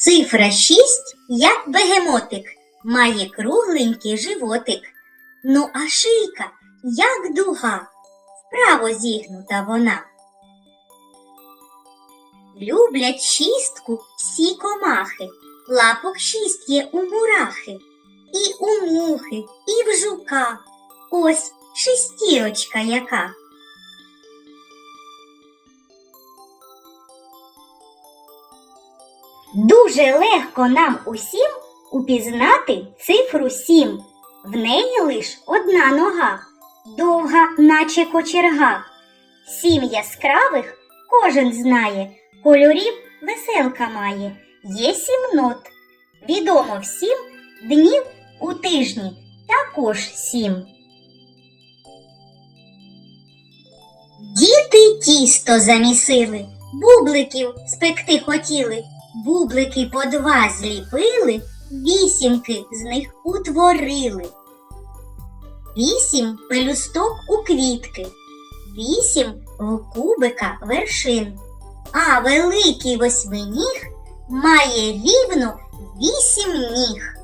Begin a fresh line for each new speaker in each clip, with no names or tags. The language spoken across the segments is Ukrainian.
Цифра 6, як бегемотик, має кругленький животик. Ну а шийка, як дуга, вправо зігнута вона. Люблять шістку всі комахи, лапок шість є у мурахи, і у мухи, і в жука. Ось шестірочка яка. Дуже легко нам усім упізнати цифру сім. В неї лиш одна нога, довга, наче кочерга. Сім яскравих кожен знає, кольорів веселка має. Є сім нот. Відомо всім днів у тижні також сім. Діти тісто замісили, бубликів спекти хотіли, бублики по два зліпили, вісімки з них утворили. Вісім пелюсток у квітки, вісім в кубика вершин, а великий восьминіг має рівно вісім ніг.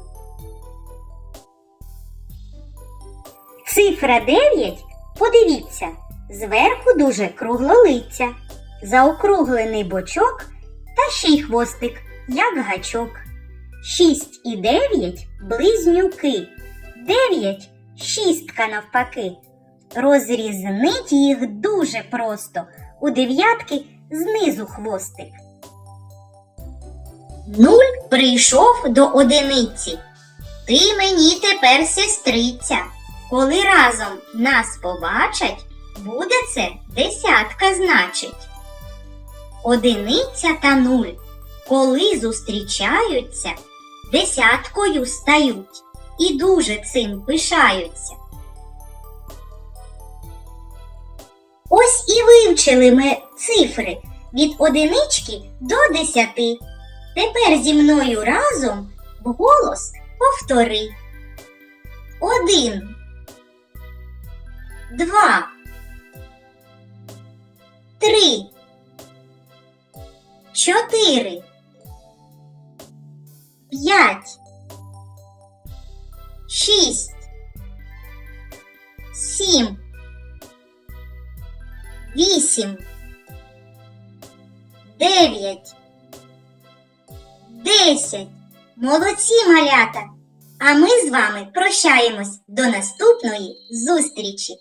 Цифра 9, подивіться, зверху дуже круглолиця, заокруглений бочок та ще й хвостик, як гачок. 6 і 9 близнюки, 9 шістка навпаки. Розрізнить їх дуже просто. У дев'ятки знизу хвостик. Нуль прийшов до одиниці. Ти мені тепер сестриця. Коли разом нас побачать, буде це десятка значить. Одиниця та нуль, коли зустрічаються, десяткою стають і дуже цим пишаються. Ось і вивчили ми цифри від одинички до десяти. Тепер зі мною разом вголос повтори. Один. Два. Три. Чотири. П'ять. Шість. Сім. Вісім. Дев'ять. Десять. Молодці малята! А ми з вами прощаємось до наступної зустрічі!